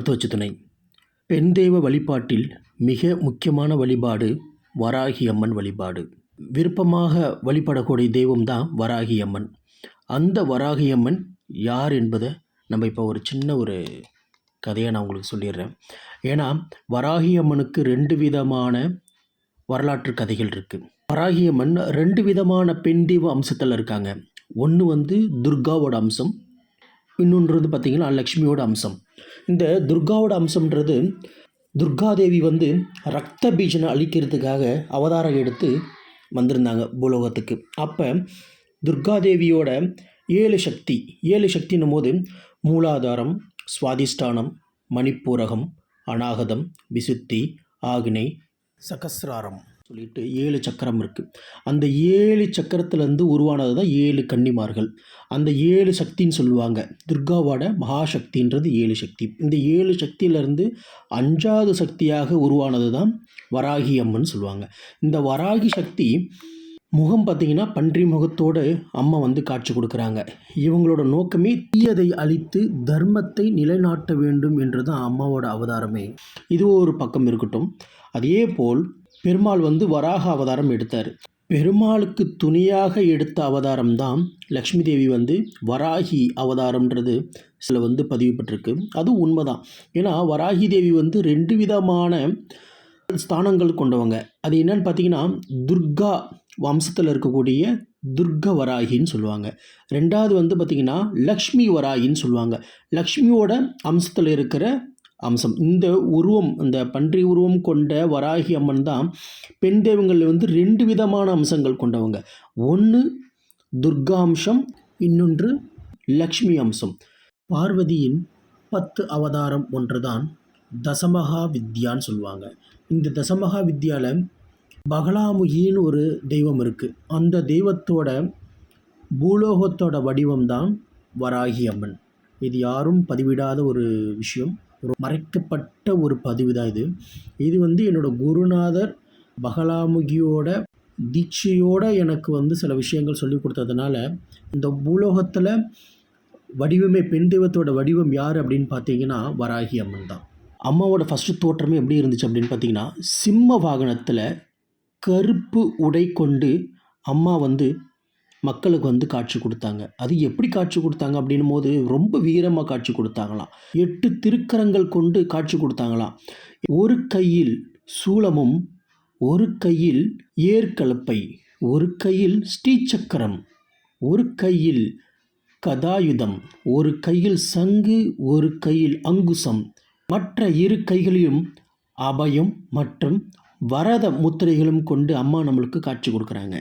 மருத்துவச்சு துணை பெண் தெய்வ வழிபாட்டில் மிக முக்கியமான வழிபாடு வராகி அம்மன் வழிபாடு. விருப்பமாக வழிபடக்கூடிய தெய்வம் தான் வராகி அம்மன் அந்த வராகி அம்மன் யார் என்பதை நம்ம இப்போ ஒரு சின்ன ஒரு கதையை நான் உங்களுக்கு சொல்லிடுறேன். ஏன்னா வராகி அம்மனுக்கு ரெண்டு விதமான வரலாற்று கதைகள் இருக்குது வராகி அம்மன் ரெண்டு விதமான பெண் தெய்வ அம்சத்தில் இருக்காங்க. ஒன்று வந்து துர்காவோட அம்சம் இன்னொன்று வந்து பார்த்திங்கன்னா லக்ஷ்மியோட அம்சம். இந்த துர்காவோட அம்சம்ன்றது துர்காதேவி வந்து ரத்த பீஜனை அழிக்கிறதுக்காக அவதாரம் எடுத்து வந்திருந்தாங்க பூலோகத்துக்கு. அப்போ துர்காதேவியோட ஏழு சக்தி ஏழு சக்தின்னும் போது மூலாதாரம் சுவாதிஷ்டானம் மணிப்பூரகம் அநாகதம் விசுத்தி ஆக்னை சகசிராரம். சொல்லிட்டு ஏழு சக்கரம் இருக்குது அந்த ஏழு சக்கரத்துலேருந்து உருவானது தான் ஏழு கன்னிமார்கள். அந்த ஏழு சக்தின்னு சொல்லுவாங்க. துர்காவோட மகாசக்தின்றது ஏழு சக்தி. இந்த ஏழு சக்தியிலேருந்து அஞ்சாவது சக்தியாக உருவானது தான் வராகி அம்மன் சொல்லுவாங்க. இந்த வராகி சக்தி முகம் பார்த்தீங்கன்னா பன்றி முகத்தோடு அம்மா வந்து காட்சி கொடுக்குறாங்க. இவங்களோட நோக்கமே தீயதை அழித்து தர்மத்தை நிலைநாட்ட வேண்டும் என்று தான் அம்மாவோட அவதாரமே. இது ஒரு பக்கம் இருக்கட்டும். அதே போல் பெருமாள் வந்து வராக அவதாரம் எடுத்தார். பெருமாளுக்கு துணியாக எடுத்த அவதாரம் தான் லக்ஷ்மி தேவி வந்து வராகி அவதாரம்ன்றது சில வந்து பதிவுபட்டிருக்கு. அதுவும் உண்மைதான். ஏன்னா வராகி தேவி வந்து ரெண்டு விதமான ஸ்தானங்கள் கொண்டவங்க. அது என்னன்னு பார்த்தீங்கன்னா துர்கா வம்சத்தில் இருக்கக்கூடிய துர்க வராகின்னு சொல்லுவாங்க. ரெண்டாவது வந்து பார்த்திங்கன்னா லக்ஷ்மி வராகின்னு சொல்லுவாங்க. லக்ஷ்மியோட அம்சத்தில் இருக்கிற அம்சம். இந்த உருவம் இந்த பன்றி உருவம் கொண்ட வராகி அம்மன் தான் பெண் தெய்வங்கள் வந்து ரெண்டு விதமான அம்சங்கள் கொண்டவங்க. ஒன்று துர்கா அம்சம் இன்னொன்று லக்ஷ்மி அம்சம். பார்வதியின் பத்து அவதாரம் ஒன்றுதான் தசமகா வித்யான்னு சொல்லுவாங்க. இந்த தசமகா வித்யாவில் பகலாமுகின்னு ஒரு தெய்வம் இருக்குது அந்த தெய்வத்தோட பூலோகத்தோட வடிவம் தான் வராகி அம்மன். இது யாரும் பதிவிடாத ஒரு விஷயம். மறைக்கப்பட்ட ஒரு பதிவு தான் இது. இது வந்து என்னோடய குருநாதர் பகலாமுகியோட தீட்சையோடு எனக்கு வந்து சில விஷயங்கள் சொல்லி கொடுத்ததுனால இந்த பூலோகத்தில் வடிவமே பெண் தெய்வத்தோட வடிவம் யார் அப்படின்னு பார்த்தீங்கன்னா வராகி அம்மன் தான். அம்மாவோட ஃபஸ்ட்டு தோற்றமே எப்படி இருந்துச்சு அப்படின்னு பார்த்தீங்கன்னா சிம்ம வாகனத்தில் கருப்பு உடை கொண்டு அம்மா வந்து மக்களுக்கு வந்து காட்சி கொடுத்தாங்க. அது எப்படி காட்சி கொடுத்தாங்க அப்படின்னும் போது ரொம்ப வீரமாக காட்சி கொடுத்தாங்களாம். எட்டு திருக்கரங்கள் கொண்டு காட்சி கொடுத்தாங்களாம். ஒரு கையில் சூலமும் ஒரு கையில் ஏர்கலப்பை ஒரு கையில் ஸ்ரீசக்கரம் ஒரு கையில் கதாயுதம் ஒரு கையில் சங்கு ஒரு கையில் அங்குசம். மற்ற இரு கைகளிலும் அபயம் மற்றும் வரத முத்திரைகளும் கொண்டு அம்மா நம்மளுக்கு காட்சி கொடுக்குறாங்க.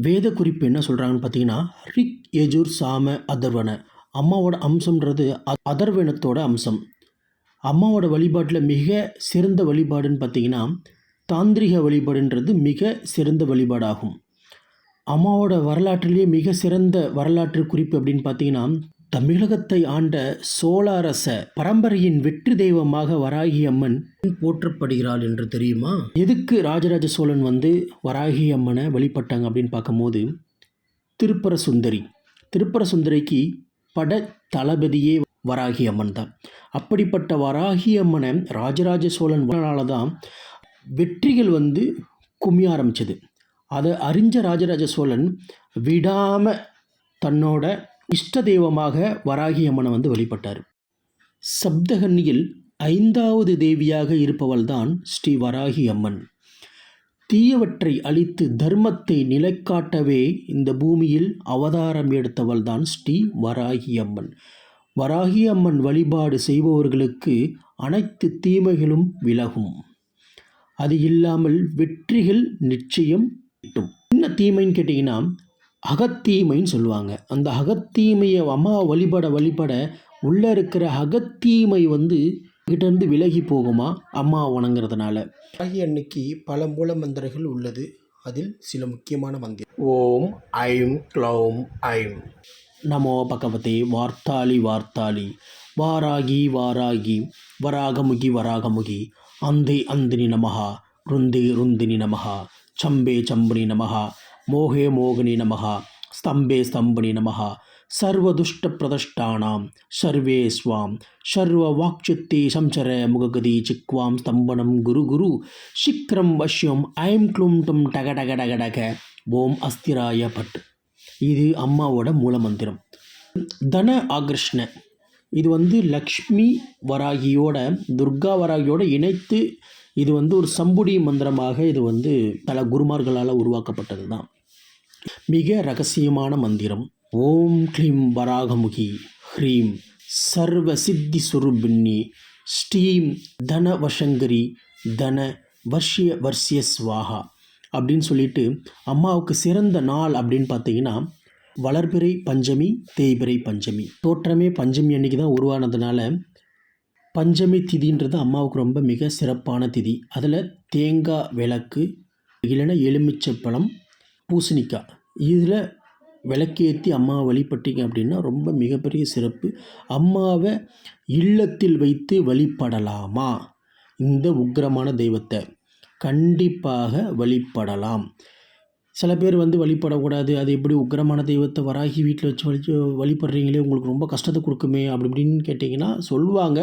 வேத குறிப்பு என்ன சொல்கிறாங்கன்னு பார்த்தீங்கன்னா ரிக் எஜூர் சாம அதர்வன. அம்மாவோட அம்சம்ன்றது அதர்வனத்தோட அம்சம். அம்மாவோட வழிபாட்டில் மிக சிறந்த வழிபாடுன்னு பார்த்தீங்கன்னா தாந்திரிக வழிபாடுன்றது மிக சிறந்த வழிபாடாகும். அம்மாவோட வரலாற்றிலேயே மிக சிறந்த வரலாற்று குறிப்பு அப்படின்னு பார்த்தீங்கன்னா தமிழகத்தை ஆண்ட சோழ அரச பரம்பரையின் வெற்றி தெய்வமாக வராகி அம்மன் போற்றப்படுகிறாள் என்று தெரியுமா? எதுக்கு ராஜராஜ சோழன் வந்து வராகி அம்மனை வழிபட்டாங்க அப்படின்னு பார்க்கும்போது திருப்பர சுந்தரி திருப்பர சுந்தரிக்கு பட தளபதியே வராகி அம்மன் தான். அப்படிப்பட்ட வராகி அம்மனை ராஜராஜ சோழன் தான் வெற்றிகள் வந்து குமிய ஆரம்பிச்சது. அதை அறிஞ்ச ராஜராஜ சோழன் விடாமல் தன்னோட இஷ்ட தெய்வமாக வராகி அம்மனை வந்து வழிபட்டார். சப்தகன்னியில் ஐந்தாவது தேவியாக இருப்பவள்தான் ஸ்ரீ வராகி அம்மன் தீயவற்றை அழித்து தர்மத்தை நிலைக்காட்டவே இந்த பூமியில் அவதாரம் எடுத்தவள் தான் ஸ்ரீ வராகி அம்மன் வராகி அம்மன் வழிபாடு செய்பவர்களுக்கு அனைத்து தீமைகளும் விலகும். அது இல்லாமல் வெற்றிகள் நிச்சயம் கிட்டும். என்ன தீமைன்னு கேட்டிங்கன்னா அகத்தீமைன்னு சொல்லுவாங்க. அந்த அகத்தீமையை அம்மா வழிபட வழிபட உள்ளே இருக்கிற அகத்தீமை வந்து கிட்டேருந்து விலகி போகுமா? அம்மா வணங்குறதுனால. ஆகிய அன்னைக்கு பல மூல மந்திரங்கள் உள்ளது. அதில் சில முக்கியமான மந்திரம் ஓம் ஐம் க்ளௌம் ஐம். நமோ பகவதே வார்த்தாளி வார்த்தாளி. வாராகி வாராகி. வராகமுகி வராகமுகி. அந்தி அந்தினி நமஹா. ருந்தி ருந்தினி நமஹா. சம்பே சம்பனி நமஹா. மோகே மோகினி நமகா ஸ்தம்பே ஸ்தம்பினி சர்வதுஷ்ட பிரதஷ்டானாம் சர்வே ஸ்வாம் சர்வ வாக்சுத்தி சம்சர முககதி சிக்வாம் ஸ்தம்பனம் குரு குரு சிக்ரம் வஷ்யம் ஐம் க்ளூம் டும் டக டக டக டக ஓம் அஸ்திராய பட். இது அம்மாவோட மூல மந்திரம் தன ஆகிருஷ்ண. இது வந்து லக்ஷ்மி வராகியோட துர்கா வராகியோட இணைத்து இது வந்து ஒரு சம்புடி மந்திரமாக இது வந்து பல குருமார்களால் உருவாக்கப்பட்டது தான் மிக ரகசியமான மந்திரம். ஓம் க்ளீம் வராகமுகி ஹ்ரீம் சர்வ சித்தி சுருபின்னி ஸ்டீம் தன வசங்கரி தன வர்ஷிய வர்ஷிய ஸ்வாஹா அப்படின்னு சொல்லிட்டு அம்மாவுக்கு சிறந்த நாள் அப்படின்னு பார்த்தீங்கன்னா வளர்பிறை பஞ்சமி தேய்பிறை பஞ்சமி. தோற்றமே பஞ்சமி அன்னைக்கு தான் உருவானதுனால பஞ்சமி திதின்றது அம்மாவுக்கு ரொம்ப மிக சிறப்பான திதி. அதில் தேங்காய் விளக்கு இல்லைன்னா எலுமிச்சை பழம் பூசணிக்காய். இதில் விளக்கேற்றி அம்மாவை வழிபட்டீங்க அப்படின்னா ரொம்ப மிகப்பெரிய சிறப்பு. அம்மாவை இல்லத்தில் வைத்து வழிபடலாமா? இந்த உக்கிரமான தெய்வத்தை கண்டிப்பாக வழிபடலாம். சில பேர் வந்து வழிபடக்கூடாது. அது எப்படி உக்கிரமான தெய்வத்தை வராகி வீட்டில் வச்சு வழி வழிபடுறீங்களே உங்களுக்கு ரொம்ப கஷ்டத்தை கொடுக்குமே அப்படி இப்படின்னு கேட்டிங்கன்னா சொல்லுவாங்க.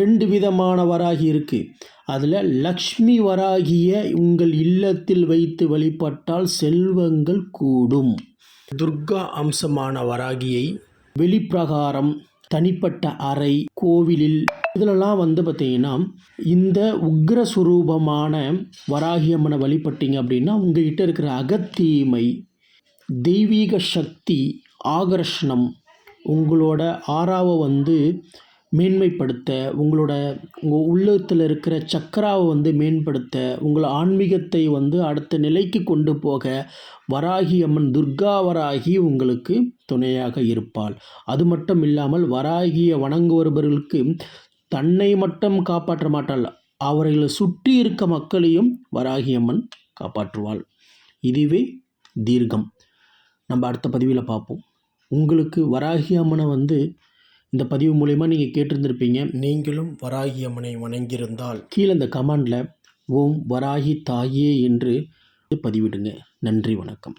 ரெண்டு விதமான வராகி இருக்குது அதில் லக்ஷ்மி வராகிய உங்கள் இல்லத்தில் வைத்து வழிபட்டால் செல்வங்கள் கூடும். துர்கா அம்சமான வராகியை வெளிப்பிரகாரம் தனிப்பட்ட அறை கோவிலில். இதிலெல்லாம் வந்து பார்த்திங்கன்னா இந்த உக்ர சுரூபமான வராகி வழிபட்டீங்க அப்படின்னா உங்ககிட்ட இருக்கிற அகத்தீமை தெய்வீக சக்தி ஆகர்ஷணம் உங்களோட ஆறாவை வந்து மேன்மைப்படுத்த உங்களோட உங்கள் உள்ளத்தில் இருக்கிற சக்கராவை வந்து மேம்படுத்த உங்கள் ஆன்மீகத்தை வந்து அடுத்த நிலைக்கு கொண்டு போக வராகி அம்மன் துர்கா வராகி உங்களுக்கு துணையாக இருப்பாள். அது மட்டும் இல்லாமல் வராகியை வணங்குபவர்களுக்கு தன்னை மட்டும் காப்பாற்ற மாட்டாள். அவர்களை சுற்றி இருக்க மக்களையும் வராகி அம்மன் காப்பாற்றுவாள். இதுவே தீர்க்கம். நம்ம அடுத்த பதிவில் பார்ப்போம். உங்களுக்கு வராகி அம்மனை வந்து இந்த பதிவு மூலயமா நீங்கள் கேட்டிருந்திருப்பீங்க. நீங்களும் வராகி அம்மனை வணங்கியிருந்தால். கீழே இந்த கமெண்டில் ஓம் வராகி தாயே என்று பதிவிடுங்க. நன்றி வணக்கம்.